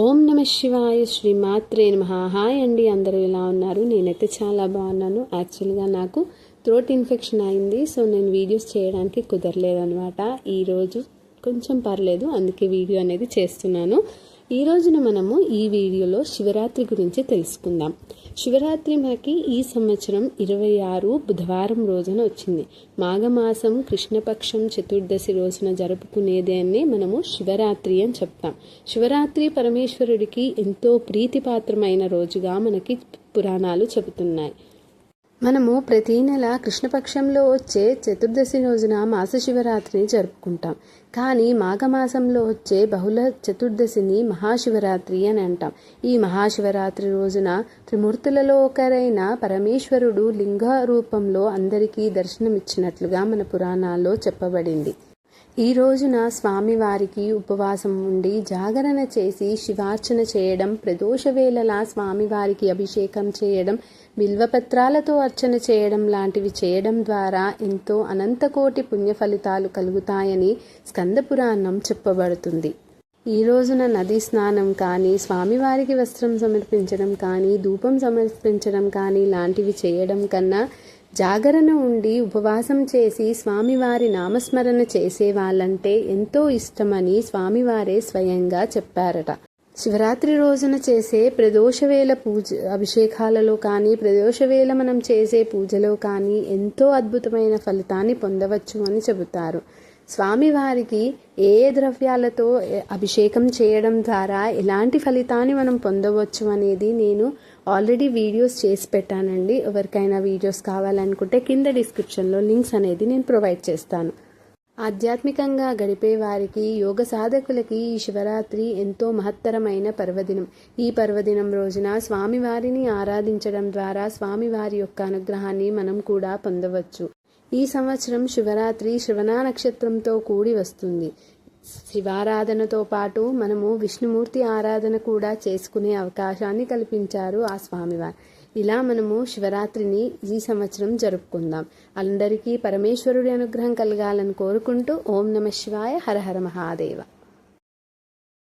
ఓం నమ శివాయ శ్రీ మాత్రే నమ. హాయ్ అండి అందరూ ఎలా ఉన్నారు? నేనైతే చాలా బాగున్నాను. యాక్చువల్గా నాకు థ్రోట్ ఇన్ఫెక్షన్ అయింది. సో నేను వీడియోస్ చేయడానికి కుదరలేదనమాట ఈరోజు కొంచెం పర్లేదు అందుకే వీడియో అనేది చేస్తున్నాను. ఈ రోజున మనము ఈ వీడియోలో శివరాత్రి గురించి తెలుసుకుందాం. శివరాత్రి మనకి ఈ సంవత్సరం ఇరవై ఆరు బుధవారం రోజున వచ్చింది. మాఘమాసం కృష్ణపక్షం చతుర్దశి రోజున జరుపుకునేదాన్ని మనము శివరాత్రి అని చెప్తాం. శివరాత్రి పరమేశ్వరుడికి ఎంతో ప్రీతిపాత్రమైన రోజుగా మనకి పురాణాలు చెబుతున్నాయి. మనము ప్రతి నెల కృష్ణపక్షంలో వచ్చే చతుర్దశి రోజున మాస శివరాత్రిని జరుపుకుంటాం. కానీ మాఘమాసంలో వచ్చే బహుళ చతుర్దశిని మహాశివరాత్రి అని అంటాం. ఈ మహాశివరాత్రి రోజున త్రిమూర్తులలో ఒకరైన పరమేశ్వరుడు లింగ రూపంలో అందరికీ దర్శనమిచ్చినట్లుగా మన పురాణాల్లో చెప్పబడింది. ఈ రోజున స్వామివారికి ఉపవాసం ఉండి జాగరణ చేసి శివార్చన చేయడం ప్రదోష వేళలా స్వామివారికి అభిషేకం చేయడం బిల్వపత్రాలతో అర్చన చేయడం లాంటివి చేయడం ద్వారా ఎంతో అనంతకోటి పుణ్య ఫలితాలు కలుగుతాయని స్కందపురాణం చెప్పబడుతుంది. ఈ రోజున నదీ స్నానం కానీ స్వామివారికి వస్త్రం సమర్పించడం కానీ ధూపం సమర్పించడం కానీ లాంటివి చేయడం కన్నా జాగరణ ఉండి ఉపవాసం చేసి స్వామివారి నామస్మరణ చేసే వాళ్ళంటే ఎంతో ఇష్టమని స్వామివారే స్వయంగా చెప్పారట. శివరాత్రి రోజున చేసే ప్రదోషవేళ పూజ అభిషేకాలలో కానీ ప్రదోషవేళ మనం చేసే పూజలో కానీ ఎంతో అద్భుతమైన ఫలితాన్ని పొందవచ్చు అని చెబుతారు. స్వామివారికి ఏ ఏ ద్రవ్యాలతో అభిషేకం చేయడం ద్వారా ఎలాంటి ఫలితాన్ని మనం పొందవచ్చు అనేది నేను ఆల్రెడీ వీడియోస్ చేసి పెట్టానండి. ఎవరికైనా వీడియోస్ కావాలనుకుంటే కింద డిస్క్రిప్షన్లో లింక్స్ అనేది నేను ప్రొవైడ్ చేస్తాను. ఆధ్యాత్మికంగా గడిపే వారికి యోగ సాధకులకి ఈ శివరాత్రి ఎంతో మహత్తరమైన పర్వదినం. ఈ పర్వదినం రోజున స్వామివారిని ఆరాధించడం ద్వారా స్వామివారి యొక్క అనుగ్రహాన్ని మనం కూడా పొందవచ్చు. ఈ సంవత్సరం శివరాత్రి శ్రవణ నక్షత్రంతో కూడి వస్తుంది. శివారాధనతో పాటు మనము విష్ణుమూర్తి ఆరాధన కూడా చేసుకునే అవకాశాన్ని కల్పించారు ఆ స్వామివారు. ఇలా మనము శివరాత్రిని ఈ సంవత్సరం జరుపుకుందాం. అందరికీ పరమేశ్వరుడి అనుగ్రహం కలగాలని కోరుకుంటూ ఓం నమ శివాయ హర హర మహాదేవ.